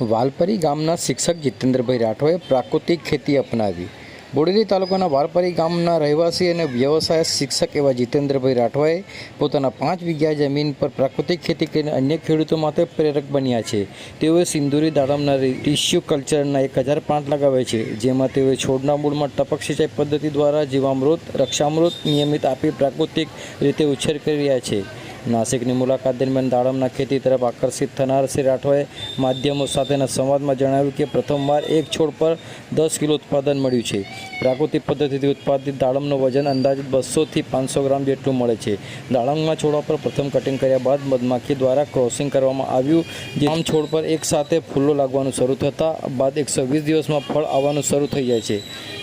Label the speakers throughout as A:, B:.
A: વાલપરી ગામના શિક્ષક જીતેન્દ્રભાઈ રાઠોએ પ્રાકૃતિક ખેતી અપનાવી. બોડેલી તાલુકાના વાલપરી ગામના રહેવાસી અને વ્યવસાય શિક્ષક એવા જીતેન્દ્રભાઈ રાઠોએ પોતાના પાંચ વીઘા જમીન પર પ્રાકૃતિક ખેતી કરીને અન્ય ખેડૂતો માટે પ્રેરક બન્યા છે. તેઓએ સિંદુરી દાડમના ટિશ્યુ કલ્ચરના એક હજાર પ્લાન્ટ લગાવે છે, જેમાં તેઓએ છોડના મૂળમાં ટપક સિંચાઈ પદ્ધતિ દ્વારા જીવામૃત, રક્ષામૃત નિયમિત આપી પ્રાકૃતિક રીતે ઉછેર કરી રહ્યા છે. નાસિકની મુલાકાત દરમિયાન દાડમના ખેતી તરફ આકર્ષિત થનાર શ્રી રાઠોએ માધ્યમો સાથેના સંવાદમાં જણાવ્યું કે પ્રથમવાર એક છોડ પર દસ કિલો ઉત્પાદન મળ્યું છે. પ્રાકૃતિક પદ્ધતિથી ઉત્પાદિત દાડમનું વજન અંદાજિત બસોથી પાંચસો ગ્રામ જેટલું મળે છે. દાડમના છોડવા પર પ્રથમ કટિંગ કર્યા બાદ મધમાખી દ્વારા ક્રોસિંગ કરવામાં આવ્યું, જે આમ છોડ પર એક સાથે ફૂલો લાગવાનું શરૂ થતાં બાદ એકસો વીસ દિવસમાં ફળ આવવાનું શરૂ થઈ જાય છે.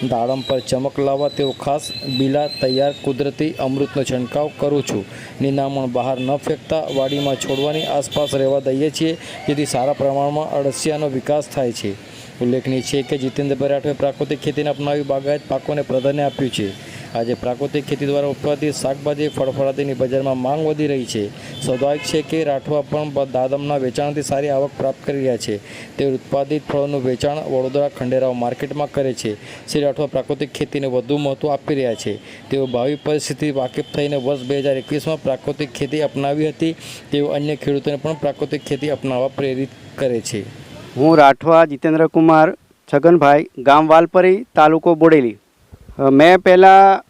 A: દાડમ પર ચમક લાવવા તેઓ ખાસ, બીલા, તૈયાર, કુદરતી અમૃતનો છંટકાવ કરું છું. નિનામણ બહાર ન ફેંકતા વાડીમાં છોડવાની આસપાસ રહેવા દઈએ છીએ, જેથી સારા પ્રમાણમાં અળસિયાનો વિકાસ થાય છે. ઉલ્લેખનીય છે કે જીતેન્દ્રભાઈ રાઠવે પ્રાકૃતિક ખેતીને અપનાવી બાગાયત પાકોને પ્રાધાન્ય આપ્યું છે. આજે પ્રાકૃતિક ખેતી દ્વારા ઉત્પાદિત શાકભાજી ફળફળાદીની બજારમાં માંગ વધી રહી છે. સ્વાભાવિક છે કે રાઠવા પણ દાદમના વેચાણથી સારી આવક પ્રાપ્ત કરી રહ્યા છે. તે ઉત્પાદિત ફળોનું વેચાણ વડોદરા ખંડેરાવ માર્કેટમાં કરે છે. શ્રી રાઠવા પ્રાકૃતિક ખેતીને વધુ મહત્ત્વ આપી રહ્યા છે. તેઓ ભાવિ પરિસ્થિતિ વાકેફ થઈને વર્ષ બે હજાર એકવીસમાં પ્રાકૃતિક ખેતી અપનાવી હતી. તેઓ અન્ય ખેડૂતોને પણ પ્રાકૃતિક ખેતી અપનાવવા પ્રેરિત કરે છે.
B: હું રાઠવા જીતેન્દ્ર કુમાર છગનભાઈ, ગામ વાલપરી, તાલુકો બોડેલી. મેં પહેલાં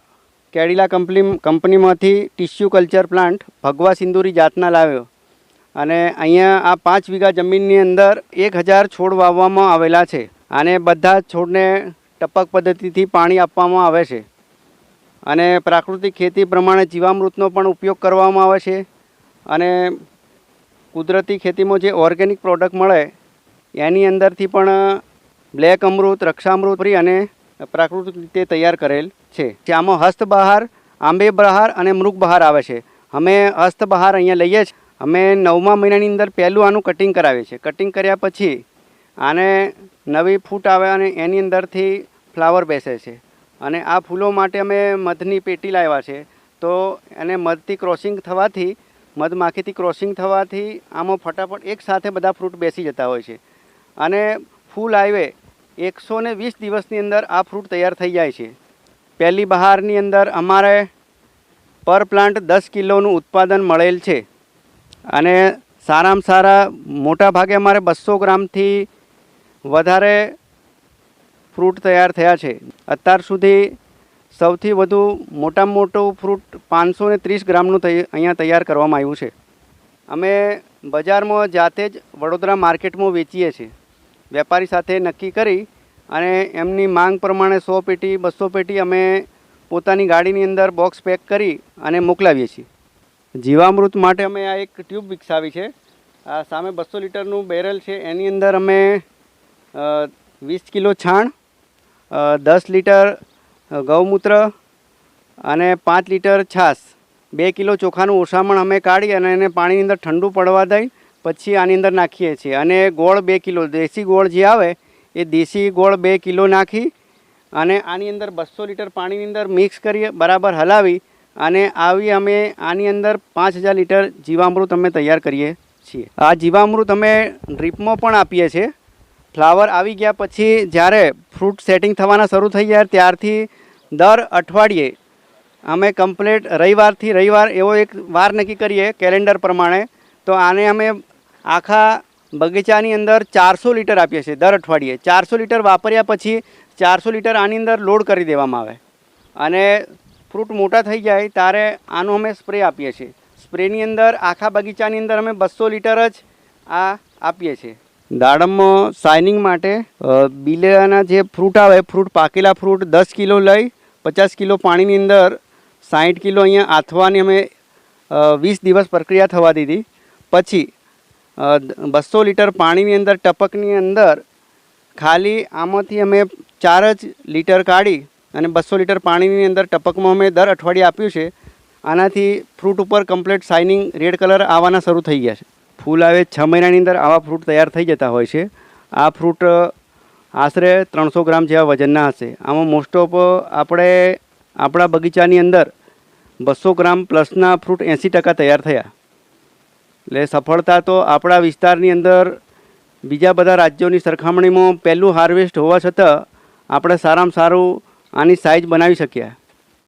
B: કેડિલા કંપની, કંપનીમાંથી ટિશ્યુ કલ્ચર પ્લાન્ટ ભગવા સિંદુરી જાતના લાવ્યો. અને અહીંયા આ પાંચ વીઘા જમીનની અંદર એક હજાર છોડ વાવવામાં આવેલા છે. અને બધા છોડને ટપક પદ્ધતિથી પાણી આપવામાં આવે છે. અને પ્રાકૃતિક ખેતી પ્રમાણે જીવામૃતનો પણ ઉપયોગ કરવામાં આવે છે. અને કુદરતી ખેતીમાં જે ઓર્ગેનિક પ્રોડક્ટ મળે, એની અંદરથી પણ બ્લેક અમૃત, રક્ષામૃત અને પ્રાકૃતિક રીતે તૈયાર કરેલ છે. આમાં હસ્તબહાર આંબે બહાર અને મૃગ બહાર આવે છે. અમે હસ્તબહાર અહીંયા લઈએ છીએ. અમે નવમા મહિનાની અંદર પહેલું આનું કટિંગ કરાવીએ છીએ. કટિંગ કર્યા પછી આને નવી ફૂટ આવે અને એની અંદરથી ફ્લાવર બેસે છે. અને આ ફૂલો માટે અમે મધની પેટી લાવ્યા છે. તો એને મધથી ક્રોસિંગ થવાથી મધમાખીથી ક્રોસિંગ થવાથી આમાં ફટાફટ એક સાથે બધા ફ્રૂટ બેસી જતા હોય છે. અને ફૂલ આવે એકસો ને વીસ દિવસની અંદર આ ફ્રૂટ તૈયાર થઈ જાય છે. પહેલી બહારની અંદર અમારે પર પ્લાન્ટ દસ કિલોનું ઉત્પાદન મળેલ છે. અને સારામાં સારા મોટા ભાગે અમારે બસો ગ્રામથી વધારે ફ્રૂટ તૈયાર થયા છે. અત્યાર સુધી સૌથી વધુ મોટામાં મોટું ફ્રૂટ પાંચસો ને ત્રીસ ગ્રામનું અહીંયા તૈયાર કરવામાં આવ્યું છે. અમે બજારમાં જાતે જ વડોદરા માર્કેટમાં વેચીએ છીએ. વેપારી સાથે નક્કી કરી અને એમની માંગ પ્રમાણે સો પેટી, બસો પેટી અમે પોતાની ગાડીની અંદર બોક્સ પેક કરી અને મોકલાવીએ છીએ. જીવામૃત માટે અમે આ એક ટ્યુબ વિકસાવી છે. આ સામે બસો લીટરનું બેરલ છે. એની અંદર અમે વીસ કિલો છાણ દસ લીટર ગૌમૂત્ર અને પાંચ લીટર છાશ, બે કિલો ચોખાનું ઓસામણ અમે કાઢી અને એને પાણીની અંદર ઠંડુ પડવા દઈ પછી આની અંદર નાખીએ છીએ. અને ગોળ બે કિલો, દેશી ગોળ જે આવે, એ દેશી ગોળ બે કિલો નાખી અને આની અંદર બસો લીટર પાણીની અંદર મિક્સ કરીએ બરાબર હલાવી અને આવી અમે આની અંદર પાંચ હજાર લીટર જીવામૃત અમે તૈયાર કરીએ છીએ. આ જીવામૃત અમે ડ્રીપમાં પણ આપીએ છીએ. ફ્લાવર આવી ગયા પછી જ્યારે ફ્રૂટ સેટિંગ થવાના શરૂ થઈ જાય ત્યારથી દર અઠવાડિયે અમે કમ્પ્લેટ રવિવારથી રવિવાર એવો એક વાર નક્કી કરીએ, કેલેન્ડર પ્રમાણે. તો આને અમે આખા બગીચાની અંદર ચારસો લીટર આપીએ છીએ દર અઠવાડિયે. ચારસો લીટર વાપર્યા પછી ચારસો લીટર આની અંદર લોડ કરી દેવામાં આવે. અને ફ્રૂટ મોટા થઈ જાય ત્યારે આનો અમે સ્પ્રે આપીએ છીએ. સ્પ્રેની અંદર આખા બગીચાની અંદર અમે બસો લીટર જ આ આપીએ છીએ. દાડમમાં શાઇનિંગ માટે બિલેરાના જે ફ્રૂટ આવે, ફ્રૂટ પાકેલા ફ્રૂટ દસ કિલો લઈ, પચાસ કિલો પાણીની અંદર સાઠ કિલો અહીંયા આથવાની અમે વીસ દિવસ પ્રક્રિયા થવા દીધી. પછી બસો લીટર પાણીની અંદર, ટપકની અંદર ખાલી આમાંથી અમે ચાર જ લીટર કાઢી અને બસો લીટર પાણીની અંદર ટપકમાં અમે દર અઠવાડિયે આપ્યું છે. આનાથી ફ્રૂટ ઉપર કમ્પ્લીટ શાઇનિંગ રેડ કલર આવવાના શરૂ થઈ ગયા છે. ફૂલ આવે છ મહિનાની અંદર આવા ફ્રૂટ તૈયાર થઈ જતા હોય છે. આ ફ્રૂટ આશરે ત્રણસો ગ્રામ જેવા વજનના હશે. આમાં મોસ્ટ ઓફ આપણે, આપણા બગીચાની અંદર બસો ગ્રામ પ્લસના ફ્રૂટ એંસી ટકા તૈયાર થયા. એટલે સફળતા તો આપણા વિસ્તારની અંદર બીજા બધા રાજ્યોની સરખામણીમાં પહેલું હાર્વેસ્ટ હોવા છતાં આપણે સારામાં સારું આની સાઇઝ બનાવી શક્યા.